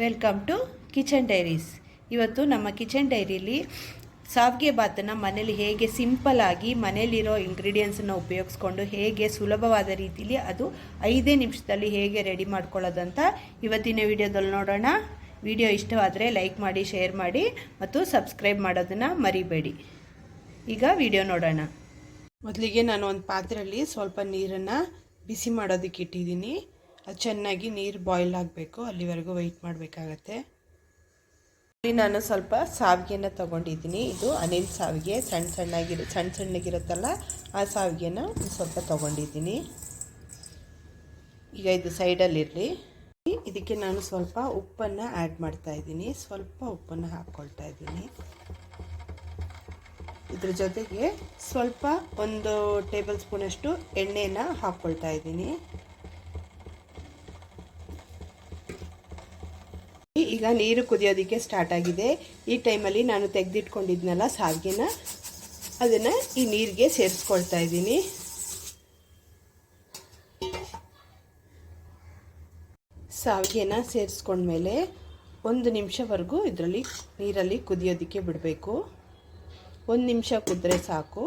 Welcome to kitchen diaries ಇವತ್ತು ನಮ್ಮ kitchen ಡೈರಿಲಿ ಸಾವಿಗೆ ಭಾತನ್ನು ಮನೇಲಿ ಹೇಗೆ ಸಿಂಪಲ್ ಆಗಿ ಮನೇಲಿರೋ ಇಂಗ್ರೀಡಿಯೆಂಟ್ಸನ್ನು ಉಪಯೋಗಿಸ್ಕೊಂಡು ಹೇಗೆ ಸುಲಭವಾದ ರೀತಿಲಿ ಅದು ಐದೇ ನಿಮಿಷದಲ್ಲಿ ಹೇಗೆ ರೆಡಿ ಮಾಡ್ಕೊಳ್ಳೋದಂತ ಇವತ್ತಿನ ವಿಡಿಯೋದಲ್ಲಿ ನೋಡೋಣ. ವಿಡಿಯೋ ಇಷ್ಟವಾದರೆ ಲೈಕ್ ಮಾಡಿ ಶೇರ್ ಮಾಡಿ ಮತ್ತು ಸಬ್ಸ್ಕ್ರೈಬ್ ಮಾಡೋದನ್ನು ಮರಿಬೇಡಿ. ಈಗ ವಿಡಿಯೋ ನೋಡೋಣ. ಮೊದಲಿಗೆ ನಾನು ಒಂದು ಪಾತ್ರೆಯಲ್ಲಿ ಸ್ವಲ್ಪ ನೀರನ್ನು ಬಿಸಿ ಮಾಡೋದಕ್ಕೆ ಇಟ್ಟಿದ್ದೀನಿ. ಅದು ಚೆನ್ನಾಗಿ ನೀರು ಬಾಯ್ಲ್ ಆಗಬೇಕು ಅಲ್ಲಿವರೆಗೂ ವೆಯ್ಟ್ ಮಾಡಬೇಕಾಗತ್ತೆ. ಇಲ್ಲಿ ನಾನು ಸ್ವಲ್ಪ ಸಾವಿಗೆನ ತಗೊಂಡಿದ್ದೀನಿ. ಇದು ಅನಿಲ್ ಸಾವಿಗೆ. ಸಣ್ಣ ಸಣ್ಣಗಿರೋ ಸಣ್ಣ ಸಣ್ಣಗಿರುತ್ತಲ್ಲ ಆ ಸಾವಿಗೆನ ಸ್ವಲ್ಪ ತಗೊಂಡಿದ್ದೀನಿ. ಈಗ ಇದು ಸೈಡಲ್ಲಿರಲಿ ಇದಕ್ಕೆ ನಾನು ಸ್ವಲ್ಪ ಉಪ್ಪನ್ನು ಆ್ಯಡ್ ಮಾಡ್ತಾ ಇದ್ದೀನಿ. ಸ್ವಲ್ಪ ಉಪ್ಪನ್ನು ಹಾಕ್ಕೊಳ್ತಾ ಇದ್ದೀನಿ. ಇದ್ರ ಜೊತೆಗೆ ಸ್ವಲ್ಪ ಒಂದು ಟೇಬಲ್ ಸ್ಪೂನಷ್ಟು ಎಣ್ಣೆನ ಹಾಕ್ಕೊಳ್ತಾ ಇದ್ದೀನಿ. ಈಗ ನೀರು ಕುದಿಯೋದಕ್ಕೆ ಸ್ಟಾರ್ಟ್ ಆಗಿದೆ. ಈ ಟೈಮಲ್ಲಿ ನಾನು ತೆಗೆದಿಟ್ಕೊಂಡಿದ್ನಲ್ಲ ಸಾವಿಗೆನ ಅದನ್ನು ಈ ನೀರಿಗೆ ಸೇರಿಸ್ಕೊಳ್ತಾ ಇದ್ದೀನಿ. ಸಾವಿಗೆನ ಸೇರಿಸ್ಕೊಂಡ್ಮೇಲೆ ಒಂದು ನಿಮಿಷವರೆಗೂ ಇದರಲ್ಲಿ ನೀರಲ್ಲಿ ಕುದಿಯೋದಕ್ಕೆ ಬಿಡಬೇಕು. ಒಂದು ನಿಮಿಷ ಕುದ್ರೆ ಸಾಕು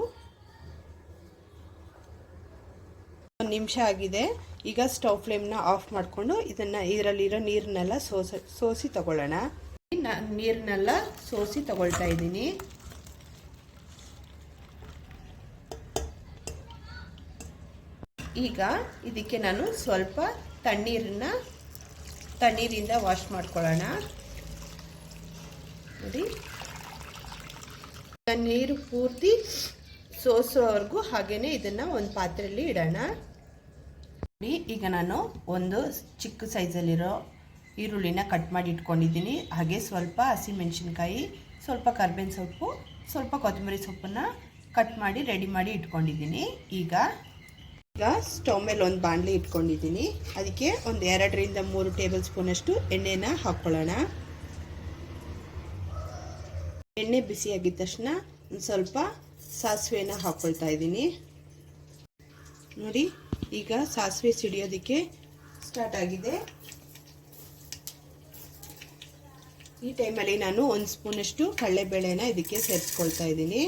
ಒಂದು ನಿಮಿಷ ಆಗಿದೆ. ಈಗ ಸ್ಟವ್ ಫ್ಲೇಮ್ನ ಆಫ್ ಮಾಡಿಕೊಂಡು ಇದನ್ನು ಇದರಲ್ಲಿರೋ ನೀರನ್ನೆಲ್ಲ ಸೋಸ, ಸೋಸಿ ತಗೊಳ್ಳೋಣ. ನಾನು ನೀರನ್ನೆಲ್ಲ ಸೋಸಿ ತಗೊಳ್ತಾ ಇದ್ದೀನಿ. ಈಗ ಇದಕ್ಕೆ ನಾನು ಸ್ವಲ್ಪ ತಣ್ಣೀರನ್ನ, ತಣ್ಣೀರಿಂದ ವಾಶ್ ಮಾಡ್ಕೊಳ್ಳೋಣ. ನೀರು ಪೂರ್ತಿ ಸೋಸೋವರೆಗೂ ಹಾಗೆಯೇ ಇದನ್ನು ಒಂದು ಪಾತ್ರೆಯಲ್ಲಿ ಇಡೋಣ. ಈಗ ನಾನು ಒಂದು ಚಿಕ್ಕ ಸೈಜಲ್ಲಿರೋ ಈರುಳ್ಳಿನ ಕಟ್ ಮಾಡಿ ಇಟ್ಕೊಂಡಿದ್ದೀನಿ. ಹಾಗೆ ಸ್ವಲ್ಪ ಹಸಿಮೆಣಸಿನ್ಕಾಯಿ ಸ್ವಲ್ಪ ಕರ್ಬೇವಿನ ಸೊಪ್ಪು, ಸ್ವಲ್ಪ ಕೊತ್ತಂಬರಿ ಸೊಪ್ಪನ್ನು ಕಟ್ ಮಾಡಿ ರೆಡಿ ಮಾಡಿ ಇಟ್ಕೊಂಡಿದ್ದೀನಿ. ಈಗ ಈಗ ಸ್ಟವ್ ಮೇಲೆ ಒಂದು ಬಾಣಲಿ ಇಟ್ಕೊಂಡಿದ್ದೀನಿ. ಅದಕ್ಕೆ ಒಂದು ಎರಡರಿಂದ ಮೂರು ಟೇಬಲ್ ಸ್ಪೂನಷ್ಟು ಎಣ್ಣೆನ ಹಾಕ್ಕೊಳ್ಳೋಣ ಎಣ್ಣೆ ಬಿಸಿಯಾಗಿದ್ದ ತಕ್ಷಣ ಒಂದು ಸ್ವಲ್ಪ ಸಾಸಿವೆನ ಹಾಕ್ಕೊಳ್ತಾ ಇದ್ದೀನಿ. ನೋಡಿ ಈಗ ಸಾಸಿವೆ ಸಿಡಿಯೋದಕ್ಕೆ ಸ್ಟಾರ್ಟ್ ಆಗಿದೆ. ಈ ಟೈಮಲ್ಲಿ ನಾನು ಒಂದು ಸ್ಪೂನಷ್ಟು ಕಡಲೆಬೇಳೆನ ಇದಕ್ಕೆ ಸೇರಿಸ್ಕೊಳ್ತಾ ಇದ್ದೀನಿ.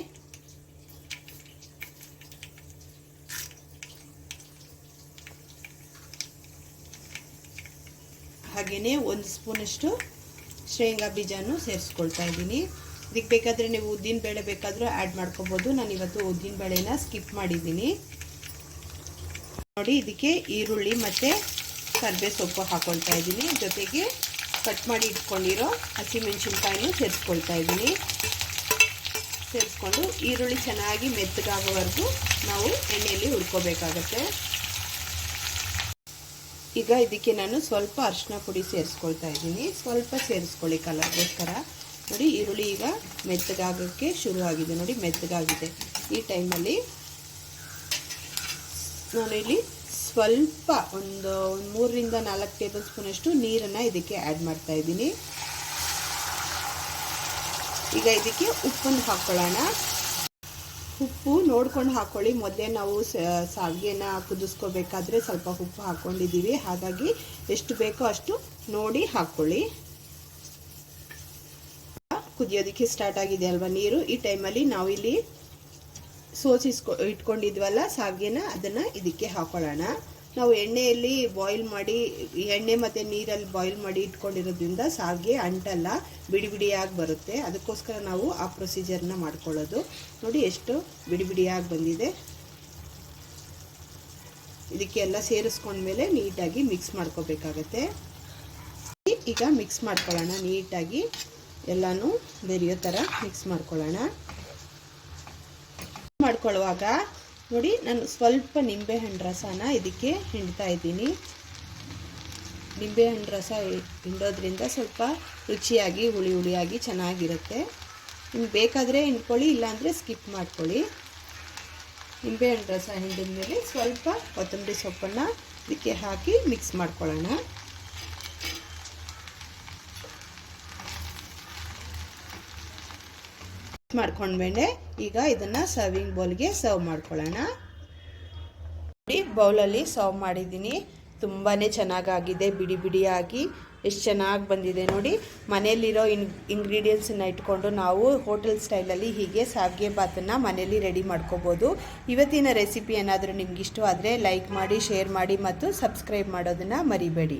ಹಾಗೆಯೇ ಒಂದು ಸ್ಪೂನಷ್ಟು ಶೇಂಗಾ ಬೀಜನೂ ಸೇರಿಸ್ಕೊಳ್ತಾ ಇದ್ದೀನಿ. ಇದಕ್ಕೆ ಬೇಕಾದರೆ ನೀವು ಉದ್ದಿನ ಬೇಳೆ ಬೇಕಾದರೂ ಆ್ಯಡ್ ಮಾಡ್ಕೋಬೋದು. ನಾನು ಇವತ್ತು ಉದ್ದಿನ ಬೇಳೆನ ಸ್ಕಿಪ್ ಮಾಡಿದ್ದೀನಿ. ನೋಡಿ, ಇದಕ್ಕೆ ಈರುಳ್ಳಿ ಮತ್ತು ಕರ್ಬೇ ಸೊಪ್ಪು ಹಾಕ್ಕೊಳ್ತಾ ಇದ್ದೀನಿ. ಜೊತೆಗೆ ಕಟ್ ಮಾಡಿ ಇಟ್ಕೊಂಡಿರೋ ಹಸಿಮೆಣ್ಸಿನ್ಕಾಯಿನೂ ಸೇರಿಸ್ಕೊಳ್ತಾ ಇದ್ದೀನಿ. ಸೇರಿಸ್ಕೊಂಡು ಈರುಳ್ಳಿ ಚೆನ್ನಾಗಿ ಮೆತ್ತಗಾಗೋವರೆಗೂ ನಾವು ಎಣ್ಣೆಯಲ್ಲಿ ಹುರ್ಕೋಬೇಕಾಗತ್ತೆ. ಈಗ ಇದಕ್ಕೆ ನಾನು ಸ್ವಲ್ಪ ಅರಿಶಿನ ಪುಡಿ ಸೇರಿಸ್ಕೊಳ್ತಾ ಇದ್ದೀನಿ. ಸ್ವಲ್ಪ ಸೇರಿಸ್ಕೊಳ್ಳಿ ಕಲರ್ಗೋಸ್ಕರ. ನೋಡಿ, ಈರುಳ್ಳಿ ಈಗ ಮೆತ್ತಗಾಗೋಕ್ಕೆ ಶುರುವಾಗಿದೆ. ನೋಡಿ, ಮೆತ್ತಗಾಗಿದೆ. ಈ ಟೈಮಲ್ಲಿ ನಾನು ಇಲ್ಲಿ ಸ್ವಲ್ಪ ಒಂದು ಮೂರರಿಂದ ನಾಲ್ಕು ಟೇಬಲ್ ಸ್ಪೂನಷ್ಟು ನೀರನ್ನು ಇದಕ್ಕೆ ಆ್ಯಡ್ ಮಾಡ್ತಾ ಇದ್ದೀನಿ. ಈಗ ಇದಕ್ಕೆ ಉಪ್ಪನ್ನು ಹಾಕ್ಕೊಳ್ಳೋಣ ಉಪ್ಪು ನೋಡ್ಕೊಂಡು ಹಾಕ್ಕೊಳ್ಳಿ ಮೊದಲೇ ನಾವು ಸಾವಿಗೆನ ಕುದಿಸ್ಕೋಬೇಕಾದ್ರೆ ಸ್ವಲ್ಪ ಉಪ್ಪು ಹಾಕ್ಕೊಂಡಿದ್ದೀವಿ ಹಾಗಾಗಿ ಎಷ್ಟು ಬೇಕೋ ಅಷ್ಟು ನೋಡಿ ಹಾಕ್ಕೊಳ್ಳಿ ಕುದಿಯೋದಕ್ಕೆ ಸ್ಟಾರ್ಟ್ ಆಗಿದೆ ಅಲ್ವಾ ನೀರು? ಈ ಟೈಮಲ್ಲಿ ನಾವು ಇಲ್ಲಿ ಸೋಸಿಸ್ಕೊ, ಇಟ್ಕೊಂಡಿದ್ವಲ್ಲ ಸಾವಿಗೆನ ಅದನ್ನು ಇದಕ್ಕೆ ಹಾಕೊಳ್ಳೋಣ. ನಾವು ಎಣ್ಣೆಯಲ್ಲಿ ಬಾಯ್ಲ್ ಮಾಡಿ, ಎಣ್ಣೆ ಮತ್ತು ನೀರಲ್ಲಿ ಬಾಯ್ಲ್ ಮಾಡಿ ಇಟ್ಕೊಂಡಿರೋದ್ರಿಂದ ಸಾವಿಗೆ ಅಂಟಲ್ಲ, ಬಿಡಿ ಬಿಡಿಯಾಗಿ ಬರುತ್ತೆ. ಅದಕ್ಕೋಸ್ಕರ ನಾವು ಆ ಪ್ರೊಸೀಜರ್ನ ಮಾಡ್ಕೊಳ್ಳೋದು. ನೋಡಿ ಎಷ್ಟು ಬಿಡಿ ಬಿಡಿಯಾಗಿ ಬಂದಿದೆ. ಇದಕ್ಕೆಲ್ಲ ಸೇರಿಸ್ಕೊಂಡ್ಮೇಲೆ ನೀಟಾಗಿ ಮಿಕ್ಸ್ ಮಾಡ್ಕೋಬೇಕಾಗತ್ತೆ. ಈಗ ಮಿಕ್ಸ್ ಮಾಡ್ಕೊಳ್ಳೋಣ. ನೀಟಾಗಿ ಎಲ್ಲನೂ ಬೆರೆಯೋ ಥರ ಮಿಕ್ಸ್ ಮಾಡ್ಕೊಳ್ಳೋಣ. ಮಾಡ್ಕೊಳ್ಳುವಾಗ ನೋಡಿ, ನಾನು ಸ್ವಲ್ಪ ನಿಂಬೆಹಣ್ಣು ರಸನ ಇದಕ್ಕೆ ಹಿಂಡ್ತಾ ಇದ್ದೀನಿ. ನಿಂಬೆಹಣ್ಣು ರಸ ಹಿಂಡೋದ್ರಿಂದ ಸ್ವಲ್ಪ ರುಚಿಯಾಗಿ, ಹುಳಿ ಹುಳಿಯಾಗಿ ಚೆನ್ನಾಗಿರುತ್ತೆ. ನಿಮ್ಗೆ ಬೇಕಾದರೆ ಹಿಂಡ್ಕೊಳ್ಳಿ, ಇಲ್ಲಾಂದರೆ ಸ್ಕಿಪ್ ಮಾಡ್ಕೊಳ್ಳಿ. ನಿಂಬೆಹಣ್ಣು ರಸ ಹಿಂಡಿದ ಮೇಲೆ ಸ್ವಲ್ಪ ಕೊತ್ತಂಬರಿ ಸೊಪ್ಪನ್ನು ಇದಕ್ಕೆ ಹಾಕಿ ಮಿಕ್ಸ್ ಮಾಡ್ಕೊಳ್ಳೋಣ. ಮಾಡ್ಕೊಂಡ್ಮೇಲೆ ಈಗ ಇದನ್ನು ಸರ್ವಿಂಗ್ ಬೌಲ್ಗೆ ಸರ್ವ್ ಮಾಡ್ಕೊಳ್ಳೋಣ. ಬೌಲಲ್ಲಿ ಸರ್ವ್ ಮಾಡಿದ್ದೀನಿ. ತುಂಬಾ ಚೆನ್ನಾಗಾಗಿದೆ, ಬಿಡಿ ಬಿಡಿಯಾಗಿ. ಎಷ್ಟು ಚೆನ್ನಾಗಿ ಬಂದಿದೆ ನೋಡಿ. ಮನೆಯಲ್ಲಿರೋ ಇನ್ ಇಂಗ್ರೀಡಿಯೆಂಟ್ಸನ್ನು ಇಟ್ಕೊಂಡು ನಾವು ಹೋಟೆಲ್ ಸ್ಟೈಲಲ್ಲಿ ಹೀಗೆ ಸಾಗಿಗೆ ಭಾತನ್ನು ಮನೆಯಲ್ಲಿ ರೆಡಿ ಮಾಡ್ಕೋಬೋದು. ಇವತ್ತಿನ ರೆಸಿಪಿ ಏನಾದರೂ ನಿಮ್ಗೆ ಇಷ್ಟ ಆದರೆ ಲೈಕ್ ಮಾಡಿ ಶೇರ್ ಮಾಡಿ ಮತ್ತು ಸಬ್ಸ್ಕ್ರೈಬ್ ಮಾಡೋದನ್ನು ಮರಿಬೇಡಿ.